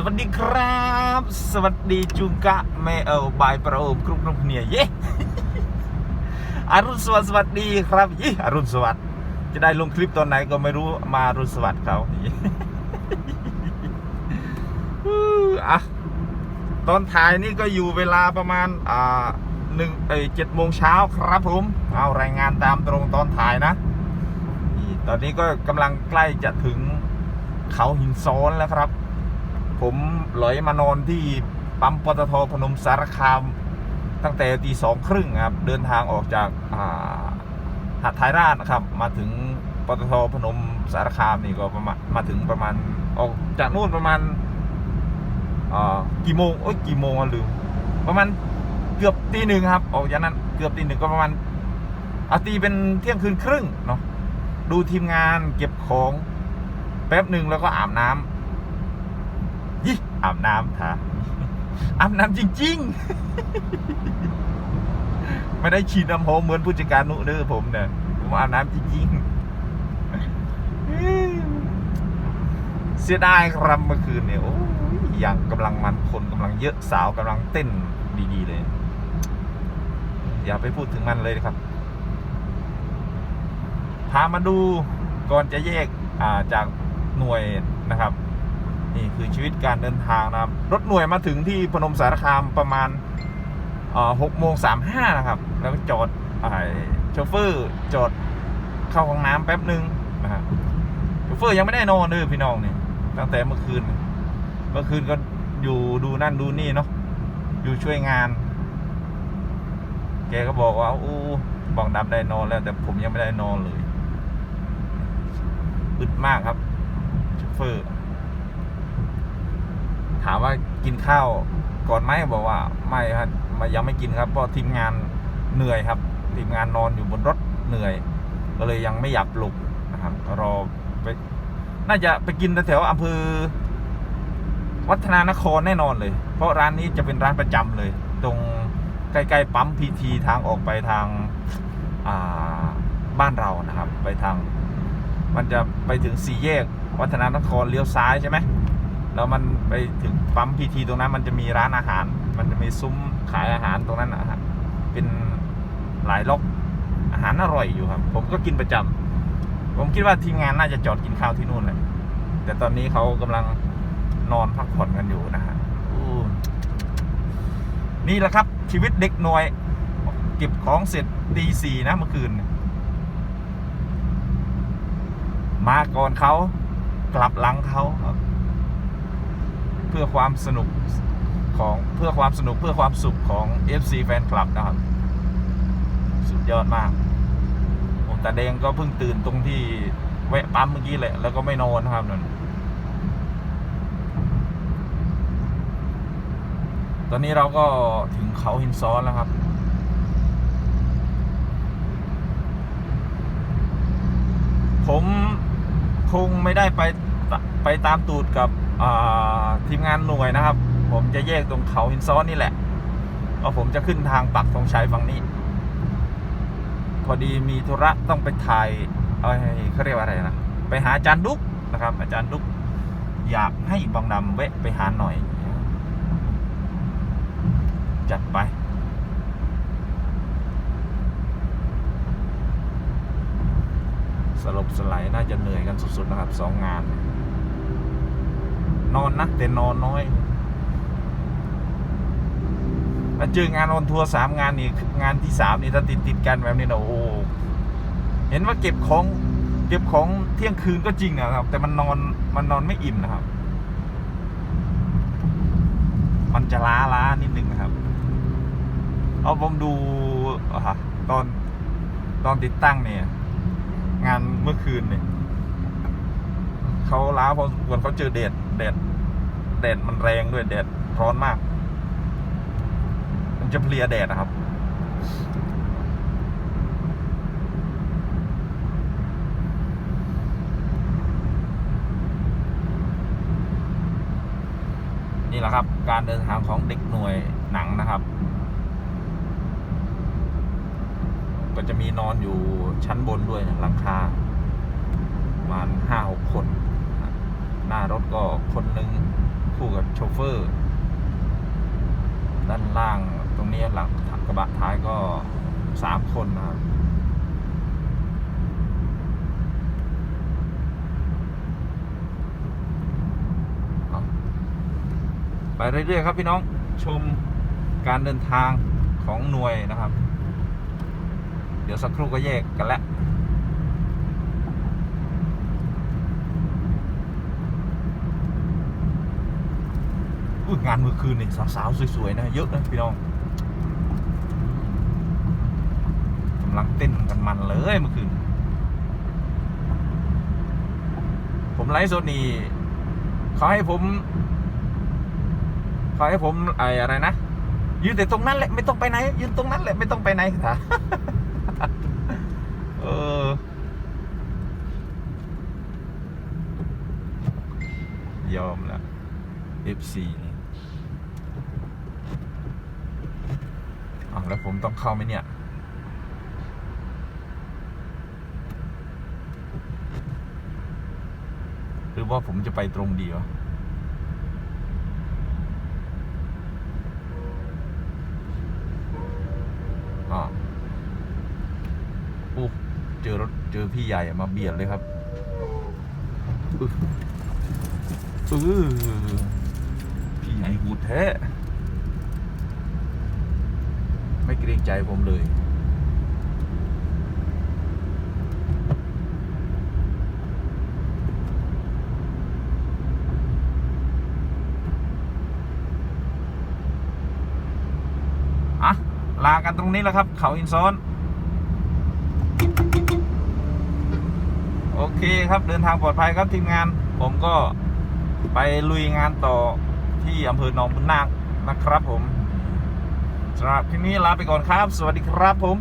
สวัสดีครับ สวัสดีจุงกะแม่เออบายประโอมกรุปกรุปเนี่ยเย้อรุณสวัสดิ์สวัสดีครับยี่อรุณสวัสดิ์จะได้ลงคลิปตอนไหนก็ไม่รู้มาอรุณสวัสดิ์เขาอะตอนถ่ายนี่ก็อยู่เวลาประมาณอ่าหนึ่งเอ้เจ็ดโมงเช้าครับผมเอารายงานตามตรงตอนถ่ายนะ ตอนนี้ก็กำลังใกล้จะถึงเขาหินซ้อนแล้วครับ ผมหลอยมานอนที่ปั๊มปตทพนมสารคาม ตั้งแต่ตีสองครึ่งครับ เดินทางออกจากหาดท้ายราชนะครับ มาถึงปตทพนมสารคามนี่ก็ประมาณมาถึงประมาณออกจากนู่นประมาณกี่โมงโอ้ยกี่โมงลืมประมาณเกือบตีหนึ่งครับออกจากนั้นเกือบตีหนึ่งก็ประมาณอาตีเป็นเที่ยงคืนครึ่งเนาะดูทีมงานเก็บของแป๊บหนึ่งแล้วก็อาบน้ำยี่ อาบน้ำท่าอาบน้ำจริง ๆ ไม่ได้ฉีดน้ำหอมเหมือนผู้จัดการนุเด้อผมเนี่ยผมอาบน้ำจริงๆเสียดายครับเมื่อคืนเนี่ยโอ้ยอย่างกำลังมันคนกำลังเยอะสาวกำลังเต้นดีๆเลย อย่าไปพูดถึงมันเลยครับ พามาดูก่อนจะแยกอ่าจากหน่วยนะครับ นี่คือชีวิตการเดินทางนะครับ รถหน่วยมาถึงที่พนมสารคามประมาณหกโมงสามห้านะครับ แล้วจอดอ่าโชเฟอร์จอดเข้าห้องน้ำแป๊บหนึ่งนะฮะโชเฟอร์ยังไม่ได้นอนเลยพี่น้องเนี่ยตั้งแต่เมื่อคืน เมื่อคืนก็อยู่ดูนั่นดูนี่เนาะอยู่ช่วยงาน แกก็บอกว่าอู้บองดำได้นอนแล้ว แต่ผมยังไม่ได้นอนเลยอึดมากครับโชเฟอร์ามว่ากินข้าวก่อนไหมบอกว่าไม่ครับม่ยังไม่กินครับเพราะทีมงานเหนื่อยครับ ทีมงานนอนอยู่บนรถเหนื่อย ก็เลยยังไม่อยากปลุกนะครับรอไปน่าจะไปกินแถวอำเภอวัฒนานครแน่นอนเลย เพราะร้านนี้จะเป็นร้านประจำเลย ตรงใกล้ๆปั๊มพีทีทางออกไปทางาบ้านเรานะครับ ไปทาง มันจะไปถึงสี่แยก วัฒนานครเลี้ยวซ้ายใช่ไหม แล้วมันไปถึงปั๊มพีทีตรงนั้นมันจะมีร้านอาหาร มันจะมีซุ้มขายอาหารตรงนั้นนะฮะเป็นหลายล็อกอาหารอร่อยอยู่ครับ ผมก็กินประจำผมคิดว่าทีมงานน่าจะจอดกินข้าวที่นู่นเลยแต่ตอนนี้เขากำลังนอนพักผ่อนกันอยู่นะฮะนี่แหละครับ ชีวิตเด็กหน่วย เก็บของเสร็จตีสี่นะเมื่อคืน มาก่อนเขากลับหลังเขาครับ เพื่อความสนุกของเพื่อความสนุกเพื่อความสุขของ FC แฟนคลับนะครับ สุดยอดมากโอ้ตาแดงก็เพิ่งตื่นตรงที่แวะปั๊มเมื่อกี้แหละ แล้วก็ไม่นอนครับนั่นตอนนี้เราก็ถึงเขาหินซ้อนแล้วครับผมคงไม่ได้ไป ไปตามตูดกับทีมงานหน่วยนะครับ ผมจะแยกตรงเขาหินซ้อนนี่แหละเพราะผมจะขึ้นทางปักธงชัยฝั่งนี้ พอดีมีธุระต้องไปถ่ายเอ้ยเขาเรียกว่าอะไรนะ ไปหาอาจารย์ดุกนะครับ อาจารย์ดุกอยากให้บางดำแวะไปหาหน่อย จัดไป สล บสลายน่าจะเหนื่อยกันสุดๆนะครับสองงาน นอนนะแต่นอนน้อยมาเจองานออนทัวร์สามงานนี่งานที่สามนี่ถ้าติดติดกันแบบนี้นะโอ้เห็นว่าเก็บของเก็บของเที่ยงคืนก็จริงนะครับ แต่มันนอนมันนอนไม่อิ่มนะครับ มันจะล้าล้านิดนึงนะครับเอาผมดูอะตอนตอนติดตั้งเนี่ย งานเมื่อคืนเนี่ยเขาล้าพอสมควรเขาเจอแดดแดดแดดมันแรงด้วยแดดร้อนมาก มันจะเพลียแดดนะครับนี่แหละครับ การเดินทางของเด็กหน่วยหนังนะครับ ก็จะมีนอนอยู่ชั้นบนด้วยนะหลังคาประมาณห้าหกคน หน้ารถก็คนหนึ่งคู่กับโชเฟอร์ ด้านล่างตรงนี้หลังกระบะท้ายก็สามคนนะครับไปเรื่อยๆครับพี่น้องชมการเดินทางของหน่วยนะครับ ดี๋ยวสักครู่ก็แยกกันแล้วงานเมื่อคืนนี่สาวๆสวยๆนะเยอะนะพี่น้องกำลังเต้นกันมันเลยเมื่อคืน ผมไลฟ์สดนี่เขาให้ผมเขาให้ผมไอ้อะไรนะยืนแต่ตรงนั้นแหละไม่ต้องไปไหนยืนตรงนั้นแหละไม่ต้องไปไหนค่ะ 14นี่แล้วผมต้องเข้าไหมเนี่ย หรือว่าผมจะไปตรงดีวะอ๋อปุ๊บเจอรถเจอพี่ใหญ่มาเบียดเลยครับ Ooh. ใหญ่หูแท้ ไม่เกรงใจผมเลยอะลากันตรงนี้แล้วครับ เขาอินซ้อน โอเคครับเดินทางปลอดภัยครับทีมงาน ผมก็ไปลุยงานต่อ ที่อำเภอหนองบุญนาคนะครับผมสำหรับคลิปนี้ลาไปก่อนครับ สวัสดีครับผม